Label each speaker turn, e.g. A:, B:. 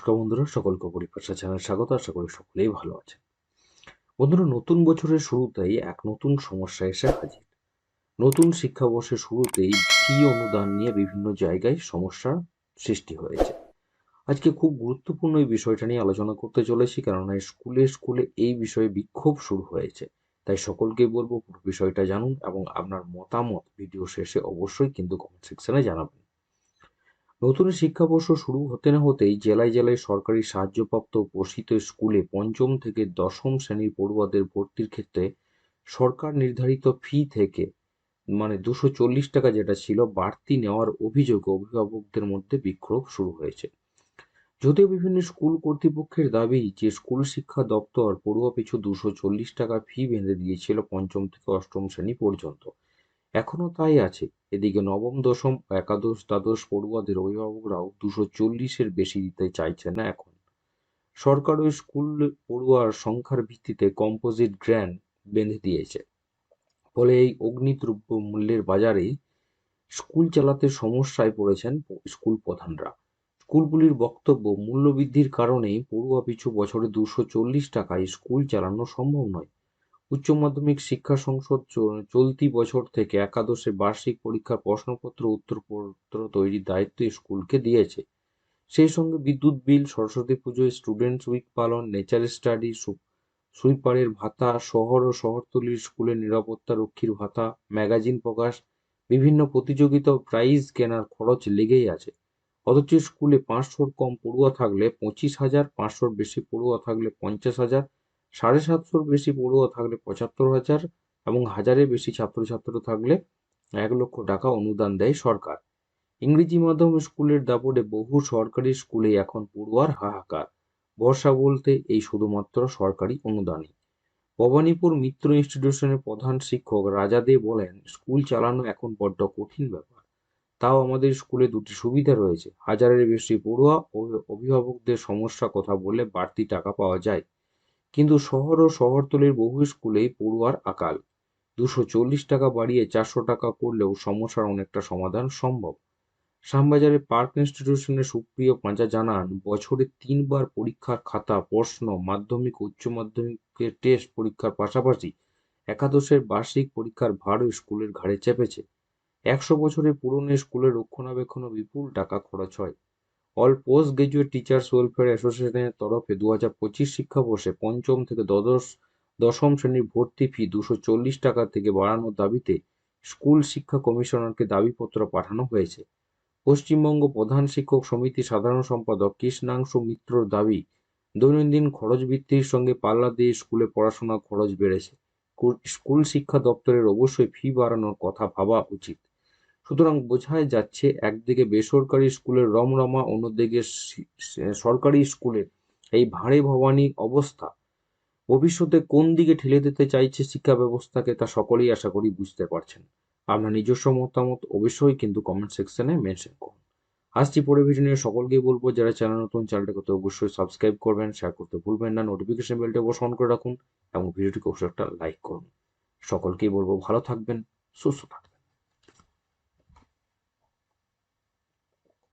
A: নমস্কার বন্ধুরা, সকলকে পরিভাষা চ্যানেল স্বাগত, আশা করি সকলেই ভালো আছে বন্ধুরা, নতুন বছরের শুরুতেই এক নতুন সমস্যা এসে হাজির। নতুন শিক্ষাবর্ষের শুরুতেই ফি অনুদান নিয়ে বিভিন্ন জায়গায় সমস্যার সৃষ্টি হয়েছে। আজকে খুব গুরুত্বপূর্ণ এই বিষয়টা নিয়ে আলোচনা করতে চলেছি, কেননা স্কুলে স্কুলে এই বিষয়ে বিক্ষোভ শুরু হয়েছে। তাই সকলকে বলব পুরো বিষয়টা জানুন এবং আপনার মতামত ভিডিও শেষে অবশ্যই কিন্তু কমেন্ট সেকশনে জানাবেন। নতুন শিক্ষাবর্ষ শুরু হতে না হতেই জেলায় জেলায় সরকারি সাহায্যপ্রাপ্ত পোষিত স্কুলে পঞ্চম থেকে দশম শ্রেণির পড়ুয়াদের ভর্তির ক্ষেত্রে সরকার নির্ধারিত ফি থেকে মানে দুশো চল্লিশ টাকা যেটা ছিল বাড়তি নেওয়ার অভিযোগে অভিভাবকদের মধ্যে বিক্ষোভ শুরু হয়েছে। যদিও বিভিন্ন স্কুল কর্তৃপক্ষের দাবি যে স্কুল শিক্ষা দপ্তর পড়ুয়া পিছু দুশো চল্লিশ টাকা ফি বেঁধে দিয়েছিল পঞ্চম থেকে অষ্টম শ্রেণি পর্যন্ত এখনও তাই আছে। এদিকে নবম, দশম, একাদশ, দ্বাদশ পড়ুয়াদের অভিভাবকরাও দুশো চল্লিশের বেশি দিতে চাইছে না এখন। সরকার ওই স্কুল পড়ুয়ার সংখ্যার ভিত্তিতে কম্পোজিট গ্র্যান্ড বেঁধে দিয়েছে। ফলে এই অগ্নিদ্রব্য মূল্যের বাজারে স্কুল চালাতে সমস্যায় পড়েছেন স্কুল প্রধানরা। স্কুলগুলির বক্তব্য মূল্যবৃদ্ধির কারণেই পড়ুয়া পিছু বছরে দুশো চল্লিশ টাকায় স্কুল চালানো সম্ভব নয়। উচ্চ মাধ্যমিক শিক্ষা সংসদ চলতি বছর থেকে একাদশে বার্ষিক পরীক্ষার প্রশ্নপত্র, উত্তরপত্র তৈরির দায়িত্ব স্কুলকে দিয়েছে। সেই সঙ্গে বিদ্যুৎ বিল, সরস্বতী পুজোয় স্টুডেন্টস উইক পালন নেচার স্টাডি সুইপারের ভাতা, শহর ও শহরতলির স্কুলের নিরাপত্তা রক্ষীর ভাতা, ম্যাগাজিন প্রকাশ, বিভিন্ন প্রতিযোগিতা প্রাইজ কেনার খরচ লেগেই আছে। অথচ স্কুলে পাঁচশোর কম পড়ুয়া থাকলে পঁচিশ হাজার, পাঁচশোর বেশি পড়ুয়া থাকলে পঞ্চাশ হাজার সাড়ে সাতশোর বেশি পড়ুয়া থাকলে পঁচাত্তর হাজার এবং হাজারের বেশি ছাত্রছাত্র থাকলে এক লক্ষ টাকা অনুদান দেয় সরকার। ইংরেজি মাধ্যম স্কুলের দাপটে বহু সরকারি স্কুলে এখন পড়ুয়ার হাহাকার। বর্ষা বলতে এই শুধুমাত্র সরকারি অনুদানই। ভবানীপুর মিত্র ইনস্টিটিউশনের প্রধান শিক্ষক রাজা দে বলেন, স্কুল চালানো এখন বড্ড কঠিন ব্যাপার। তাও আমাদের স্কুলে দুটি সুবিধা রয়েছে। হাজারের বেশি পড়ুয়া অভিভাবকদের সমস্যা কথা বললে বাড়তি টাকা পাওয়া যায়। কিন্তু শহর ও শহরতলির বহু স্কুলেই পড়ুয়ার আকাল। দুশো চল্লিশ টাকা বাড়িয়ে চারশো টাকা করলেও সমস্যার অনেকটা সমাধান সম্ভব। শ্যামবাজারের পার্ক ইনস্টিটিউশনের সুপ্রিয় পাঁচা জানান, বছরে তিনবার পরীক্ষার খাতা, প্রশ্ন, মাধ্যমিক, উচ্চ মাধ্যমিকের টেস্ট পরীক্ষার পাশাপাশি একাদশের বার্ষিক পরীক্ষার ভারও স্কুলের ঘাড়ে চেপেছে। একশো বছরের পুরনো স্কুলের রক্ষণাবেক্ষণও বিপুল টাকা খরচ হয়। All post graduate teachers welfare অ্যাসোসিয়েশনের তরফে দু হাজার পঁচিশ শিক্ষাবর্ষে পঞ্চম থেকে দ্বাদশ, দশম শ্রেণির ভর্তি ফি দুশো চল্লিশ টাকা থেকে বাড়ানোর দাবিতে স্কুল শিক্ষা কমিশনারকে দাবিপত্র পাঠানো হয়েছে। পশ্চিমবঙ্গ প্রধান শিক্ষক সমিতি সাধারণ সম্পাদক কৃষ্ণাংশু মিত্রর দাবি, দৈনন্দিন খরচ বৃদ্ধির সঙ্গে পাল্লা দিয়ে স্কুলে পড়াশোনার খরচ বেড়েছে। স্কুল শিক্ষা দপ্তরের অবশ্যই ফি বাড়ানোর কথা ভাবা উচিত। সুতরাং বোঝাই যাচ্ছে একদিকে বেসরকারি স্কুলের রমরমা, অন্যদিকে সরকারি স্কুলের এই ভাঁড়ে ভবানী অবস্থা। ভবিষ্যতে কোন দিকে ঠেলে দিতে চাইছে শিক্ষা ব্যবস্থাকে তা সকলেই আশা করি বুঝতে পারছেন। আপনার নিজস্ব মতামত অবশ্যই কিন্তু কমেন্ট সেকশনে মেনশন করুন। আসছি পরে ভিডিও নিয়ে, সকলকেই বলব, যারা চ্যানেল নতুন চ্যানেলটাকে তো অবশ্যই সাবস্ক্রাইব করবেন শেয়ার করতে ভুলবেন না নোটিফিকেশন বেলটা অবশ্যই অন করে রাখুন, এবং ভিডিওটিকে অবশ্যই একটা লাইক করুন। সকলকেই বলব, ভালো থাকবেন, সুস্থ থাকবেন।